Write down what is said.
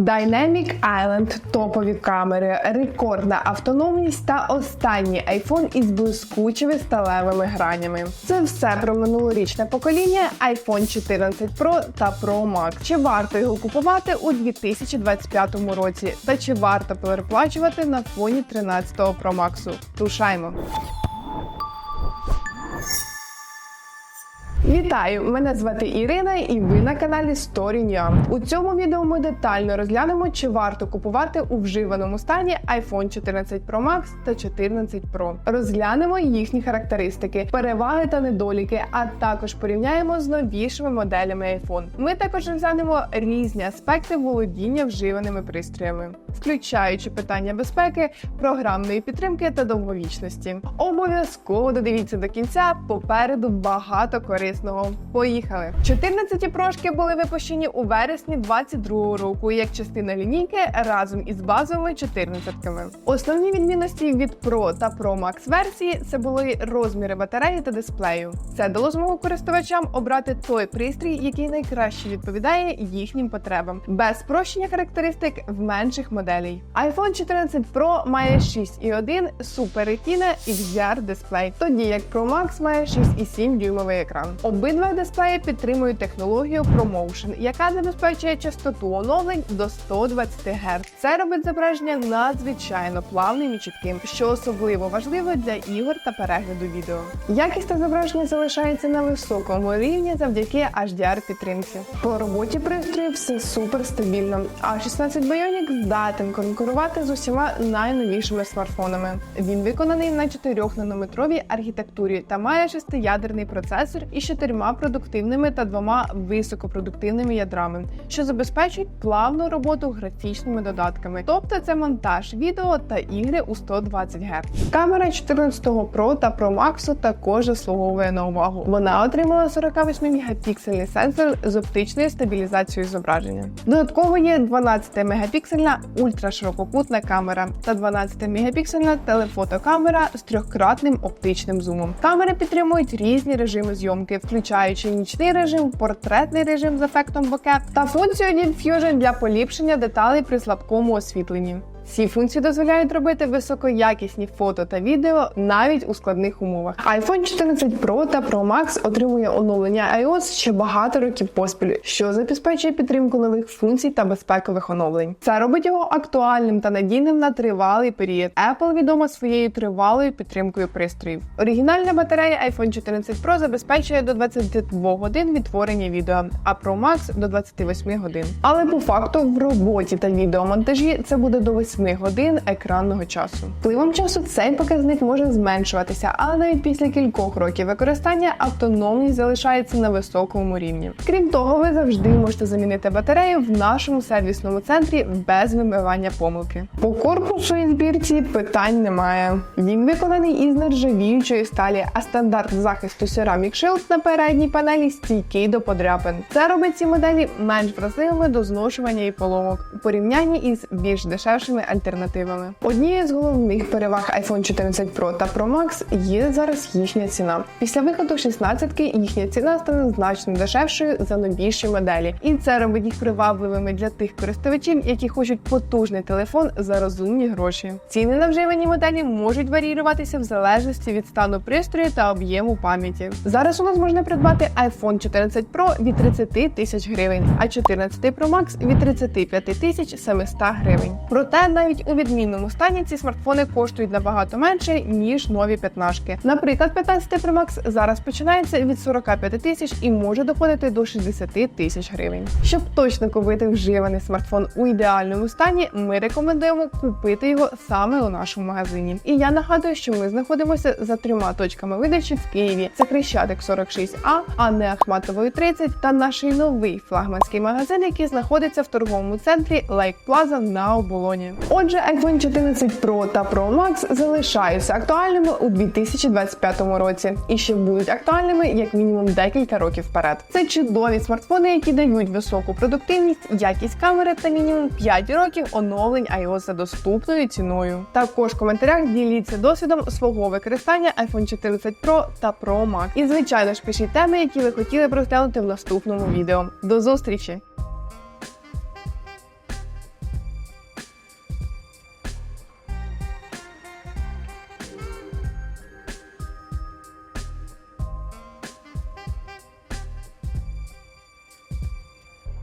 Dynamic Island, топові камери, рекордна автономність та останній iPhone із блискучими сталевими гранями. Це все про минулорічне покоління iPhone 14 Pro та Pro Max. Чи варто його купувати у 2025 році? Та чи варто переплачувати на фоні 13-го Pro Max? Рушаймо! Вітаю! Мене звати Ірина, і ви на каналі Story New. У цьому відео ми детально розглянемо, чи варто купувати у вживаному стані iPhone 14 Pro Max та 14 Pro. Розглянемо їхні характеристики, переваги та недоліки, а також порівняємо з новішими моделями iPhone. Ми також розглянемо різні аспекти володіння вживаними пристроями, включаючи питання безпеки, програмної підтримки та довговічності. Обов'язково додивіться до кінця. Попереду багато корисного. Поїхали! 14 прошки були випущені у вересні 22 року як частина лінійки разом із базовими 14-ками. Основні відмінності від Pro та Pro Max версії це були розміри батареї та дисплею. Це дало змогу користувачам обрати той пристрій, який найкраще відповідає їхнім потребам, без спрощення характеристик в менших моделей. iPhone 14 Pro має 6,1 Super Retina XDR дисплей, тоді як Pro Max має 6,7 дюймовий екран. Обидва дисплеї підтримують технологію ProMotion, яка забезпечує частоту оновлень до 120 Гц. Це робить зображення надзвичайно плавним і чітким, що особливо важливо для ігор та перегляду відео. Якість зображення залишається на високому рівні завдяки HDR підтримці. По роботі пристрою все супер стабільно. А 16 Bionic здатен конкурувати з усіма найновішими смартфонами. Він виконаний на 4-нанометровій архітектурі та має шестиядерний процесор із чотирма продуктивними та двома високопродуктивними ядрами, що забезпечують плавну роботу графічними додатками. Тобто це монтаж відео та ігри у 120 Гц. Камера 14 Pro та Pro Max також заслуговує на увагу. Вона отримала 48 мегапіксельний сенсор з оптичною стабілізацією зображення. Додатково є 12 мегапіксельна ультраширококутна камера та 12 мегапіксельна телефотокамера з трьохкратним оптичним зумом. Камери підтримують різні режими зйомки, включаючи нічний режим, портретний режим з ефектом боке та функцію Deep Fusion для поліпшення деталей при слабкому освітленні. Ці функції дозволяють робити високоякісні фото та відео навіть у складних умовах. iPhone 14 Pro та Pro Max отримує оновлення iOS ще багато років поспіль, що забезпечує підтримку нових функцій та безпекових оновлень. Це робить його актуальним та надійним на тривалий період. Apple відома своєю тривалою підтримкою пристроїв. Оригінальна батарея iPhone 14 Pro забезпечує до 22 годин відтворення відео, а Pro Max до 28 годин. Але по факту в роботі та відеомонтажі це буде до 8 годин екранного часу. Впливом часу цей показник може зменшуватися, але навіть після кількох років використання автономність залишається на високому рівні. Крім того, ви завжди можете замінити батарею в нашому сервісному центрі без вимивання помилки. По корпусу і збірці питань немає. Він виконаний із нержавіючої сталі, а стандарт захисту Ceramic Shield на передній панелі стійкий до подряпин. Це робить ці моделі менш вразливими до зношування і поломок у порівнянні із більш дешевшими альтернативами. Однією з головних переваг iPhone 14 Pro та Pro Max є зараз їхня ціна. Після виходу 16-ки їхня ціна стане значно дешевшою за новіші моделі, і це робить їх привабливими для тих користувачів, які хочуть потужний телефон за розумні гроші. Ціни на вживані моделі можуть варіюватися в залежності від стану пристрою та об'єму пам'яті. Зараз у нас можна придбати iPhone 14 Pro від 30 тисяч гривень, а 14 Pro Max від 35 тисяч 700 гривень. Проте навіть у відмінному стані ці смартфони коштують набагато менше ніж нові п'ятнашки. Наприклад, 15 Pro Max зараз починається від 45 тисяч і може доходити до 60 тисяч гривень. Щоб точно купити вживаний смартфон у ідеальному стані, ми рекомендуємо купити його саме у нашому магазині. І я нагадую, що ми знаходимося за трьома точками видачі в Києві: це Хрещатик 46А, Анни Ахматової 30 та наш новий флагманський магазин, який знаходиться в торговому центрі Lake Plaza на оболоні. Отже, iPhone 14 Pro та Pro Max залишаються актуальними у 2025 році і ще будуть актуальними як мінімум декілька років вперед. Це чудові смартфони, які дають високу продуктивність, якість камери та мінімум 5 років оновлень iOS за доступною ціною. Також в коментарях діліться досвідом свого використання iPhone 14 Pro та Pro Max. І звичайно ж пишіть теми, які ви хотіли б розглянути в наступному відео. До зустрічі!